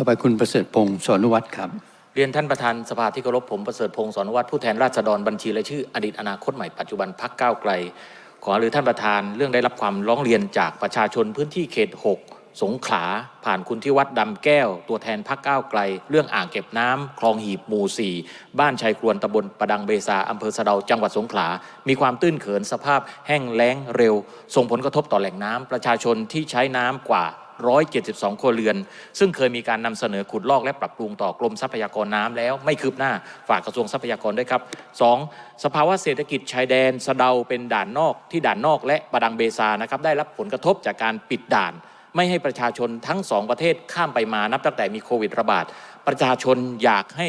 ต่อไปคุณประเสริฐพงศ์สอนุวัฒน์ครับ เรียนท่านประธานสภาที่เคารพผมประเสริฐพงศ์สอนวัตรผู้แทนราษฎรบัญชีรายชื่ออดีตอนาคตใหม่ปัจจุบันพักก้าวไกล ขอหรือท่านประธานเรื่องได้รับความร้องเรียนจากประชาชนพื้นที่เขต 6 สงขลาผ่านคุณที่วัดดำแก้ว ตัวแทนพักก้าวไกล เรื่องอ่างเก็บน้ำคลองหีบหมู่ 4 บ้านชายครวนตำบลประดังเบซาอำเภอสะเดาจังหวัดสงขลา มีความตื้นเขินสภาพแห้งแล้งเร็ว ส่งผลกระทบต่อแหล่งน้ำประชาชนที่ใช้น้ำกว่า 172 ครัวเรือน ซึ่งเคยมีการนำเสนอขุดลอกและปรับปรุงต่อกรมทรัพยากรน้ำแล้วไม่คืบหน้าฝากกระทรวงทรัพยากรด้วยครับ 2. สภาวะเศรษฐกิจชายแดนสะเดาเป็นด่านนอกที่ด่านนอกและประดังเบซานะครับได้รับผลกระทบจากการปิดด่าน ไม่ให้ประชาชนทั้งสองประเทศข้ามไปมานับตั้งแต่มีโควิดระบาดประชาชนอยากให้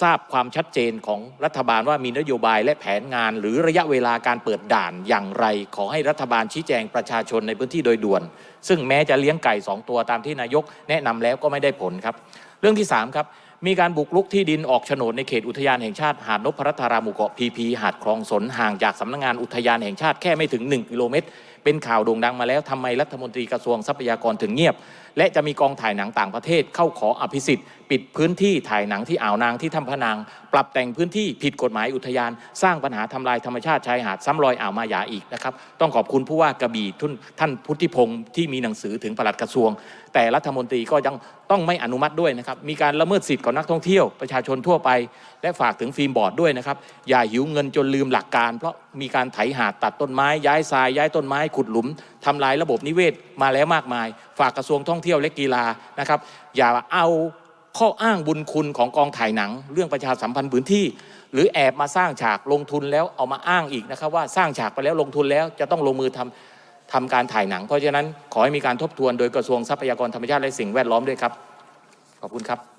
ทราบความชัดเจนของรัฐบาลว่ามีนโยบายและแผนงาน หรือระยะเวลาการเปิดด่านอย่างไร ขอให้รัฐบาลชี้แจงประชาชนในพื้นที่โดยด่วน ซึ่งแม้จะเลี้ยงไก่ 2 ตัวตามที่นายกแนะนำแล้วก็ไม่ได้ผลครับ เรื่องที่ 3 ครับ มีการบุกรุกที่ดินออกโฉนดในเขตอุทยานแห่งชาติหาดนพรัตราหมู่เกาะพีพีหาดคลองสนห่างจากสำนักงานอุทยานแห่งชาติแค่ไม่ถึง 1 กิโลเมตร เป็นข่าวโด่งดังมาแล้วทำไมรัฐมนตรีกระทรวงทรัพยากรถึงเงียบ และจะมีกองถ่ายหนังต่างประเทศเข้าขออภิสิทธิ์ ปิดพื้นที่ถ่ายหนังที่อ่าวนางที่ถ้ำพนาง ปรับแต่งพื้นที่ผิดกฎหมายอุทยาน สร้างปัญหาทำลายธรรมชาติชายหาดซ้ำรอยอ่าวมาหยาอีกนะครับต้องขอบคุณผู้ว่ากระบี่ท่านพุทธิพงศ์ที่มีหนังสือถึงปลัดกระทรวง แต่รัฐมนตรีก็ยังต้องไม่อนุมัติด้วยนะครับมีการละเมิดสิทธิ์ของนักท่องเที่ยวประชาชนทั่วไป และฝากถึงฟิล์มบอร์ดด้วยนะครับอย่าหิวเงินจนลืมหลักการ เพราะมีการไถหาดตัดต้นไม้ย้ายทรายย้ายต้นไม้ขุดหลุมทำลายระบบนิเวศมาแล้วมากมาย ฝากกระทรวงท่องเที่ยวและกีฬานะครับ อย่าเอาข้ออ้างบุญคุณของกองถ่ายหนัง เรื่องประชาสัมพันธ์พื้นที่ หรือแอบมาสร้างฉากลงทุนแล้วเอามาอ้างอีกนะครับ ว่าสร้างฉากไปแล้วลงทุนแล้วจะต้องลงมือทำทำการถ่ายหนัง เพราะฉะนั้นขอให้มีการทบทวนโดยกระทรวงทรัพยากรธรรมชาติและสิ่งแวดล้อมด้วยครับ ขอบคุณครับ